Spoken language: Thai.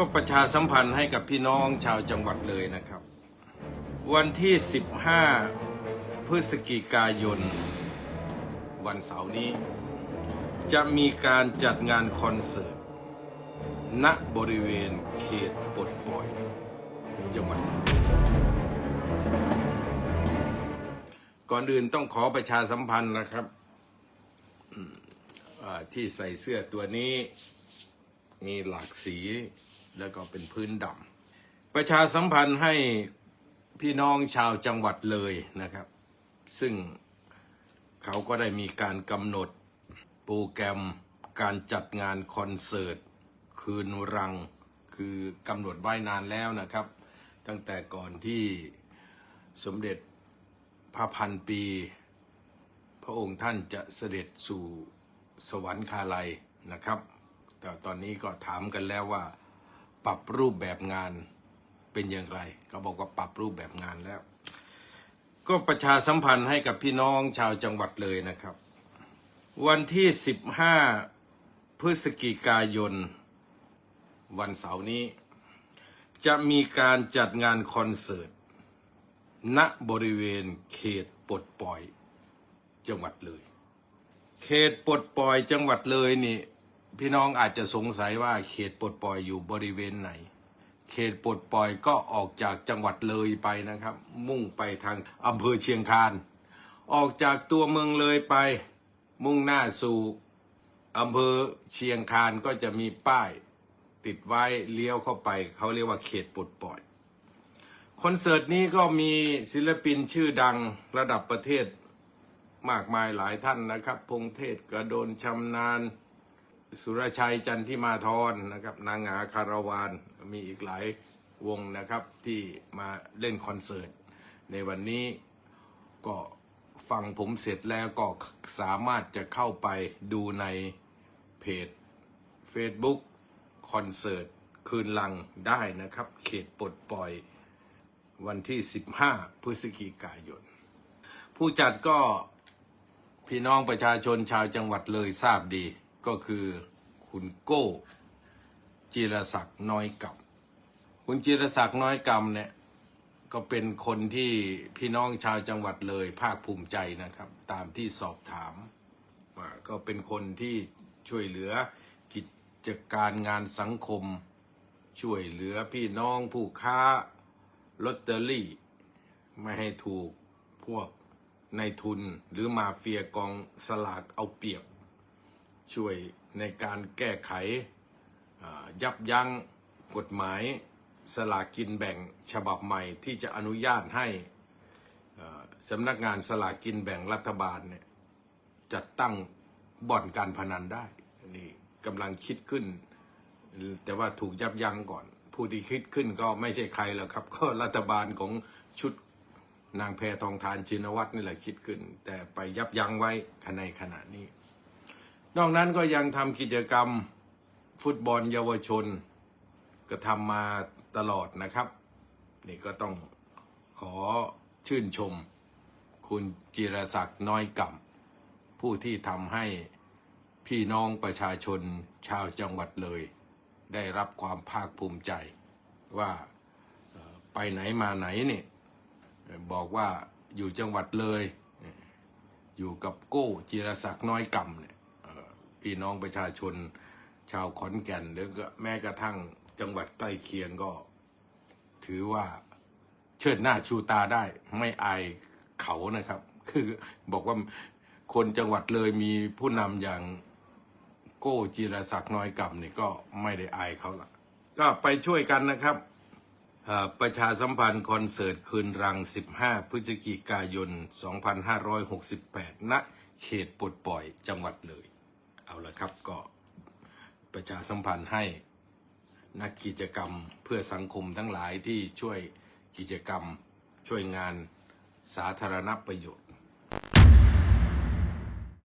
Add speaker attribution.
Speaker 1: ก็ประชาสัมพันธ์ให้กับพี่น้องชาวจังหวัดเลยนะครับ วันที่ 15 พฤศจิกายน วันเสาร์นี้ จะมีการจัดงานคอนเสิร์ตณบริเวณเขตปลดปล่อย จังหวัด ก่อนอื่นต้องขอประชาสัมพันธ์นะครับที่ใส่เสื้อตัวนี้มีหลากสี แล้วก็เป็นพื้นดำประชาสัมพันธ์ให้พี่น้องชาวจังหวัดเลยนะครับ ซึ่งเขาก็ได้มีการกำหนดโปรแกรมการจัดงานคอนเสิร์ต คืนรัง คือกำหนดไว้นานแล้วนะครับ ตั้งแต่ก่อนที่สมเด็จพระพันปี พระองค์ท่านจะเสด็จสู่สวรรคาลัยนะครับ แต่ตอนนี้ก็ถามกันแล้วว่า ปรับรูปแบบงานเป็นอย่างไรเขาบอกว่าปรับรูปแบบงานแล้ว ก็ประชาสัมพันธ์ให้กับพี่น้องชาวจังหวัดเลยนะครับ วันที่ 15 พฤศจิกายน วันเสาร์นี้ จะมีการจัดงานคอนเสิร์ตณบริเวณเขตปลดปล่อยจังหวัดเลย เขตปลดปล่อยจังหวัดเลยนี่ พี่น้องอาจจะสงสัยว่าเขตปลดปล่อยอยู่บริเวณไหน เขตปลดปล่อยก็ออกจากจังหวัดเลยไปนะครับ มุ่งไปทางอำเภอเชียงคาน ออกจากตัวเมืองเลยไป มุ่งหน้าสู่อำเภอเชียงคานก็จะมีป้ายติดไว้เลี้ยวเข้าไป เขาเรียกว่าเขตปลดปล่อยคอนเสิร์ตนี้ก็มีศิลปินชื่อดังระดับประเทศมากมายหลายท่านนะครับ พงเทศกระโดนชำนาญ สุรชัยจันทิมาธรนะครับ นางหงาคาราวานมีอีกหลายวงนะครับที่มาเล่นคอนเสิร์ต ในวันนี้ก็ฟังผมเสร็จแล้วก็สามารถจะเข้าไปดูในเพจ Facebook คอนเสิร์ตคืนลังได้นะครับ เขตปลดปล่อยวันที่ 15 พฤศจิกายน ผู้จัดก็พี่น้องประชาชนชาวจังหวัดเลยทราบดี ก็คือคุณโก้จิรศักดิ์น้อยกำคุณจิรศักดิ์น้อยกำเนี่ยก็เป็นคนที่พี่น้องชาวจังหวัดเลยภาคภูมิใจนะครับ ตามที่สอบถามว่าก็เป็นคนที่ช่วยเหลือกิจการงานสังคม ช่วยเหลือพี่น้องผู้ค้าลอตเตอรี่ ไม่ให้ถูกพวกในทุนหรือมาเฟียกองสลากเอาเปรียบ ช่วยในการแก้ไขยับยั้งกฎหมายสลากกินแบ่งฉบับใหม่ที่จะอนุญาตให้สำนักงานสลากกินแบ่งรัฐบาลเนี่ยจัดตั้งบ่อนการพนันได้นี่กำลังคิดขึ้น แต่ว่าถูกยับยั้งก่อน ผู้ที่คิดขึ้นก็ไม่ใช่ใครหรอกครับ ก็รัฐบาลของชุดนางแพทองทานชินวัตรนี่แหละคิดขึ้น แต่ไปยับยั้งไว้ในขณะนี้ นอกนั้นก็ยังทำกิจกรรมฟุตบอลเยาวชน ก็ทำมาตลอดนะครับ นี่ก็ต้องขอชื่นชม คุณจิรศักดิ์น้อยกำผู้ที่ทำให้พี่น้องประชาชนชาวจังหวัดเลย ได้รับความภาคภูมิใจ ว่าไปไหนมาไหนเนี่ยบอกว่าอยู่จังหวัดเลย อยู่กับโก้จิรศักดิ์น้อยกำเนี่ย พี่น้องประชาชน ชาวขอนแก่นหรือก็แม้กระทั่งจังหวัดใกล้เคียงก็ ถือว่าเชิดหน้าชูตาได้ ไม่อายเขานะครับ คือบอกว่าคนจังหวัดเลยมีผู้นำอย่างโก้จิรศักดิ์น้อยกำเนี่ยก็ไม่ได้อายเขาละก็ไปช่วยกันนะครับประชาสัมพันธ์คอนเสิร์ตคืนรัง 15 พฤศจิกายน 2568 ณ เขตปลดปล่อยจังหวัดเลย เอาละครับก็ประชาสัมพันธ์ให้นักกิจกรรมเพื่อสังคมทั้งหลายที่ช่วยกิจกรรมช่วยงานสาธารณประโยชน์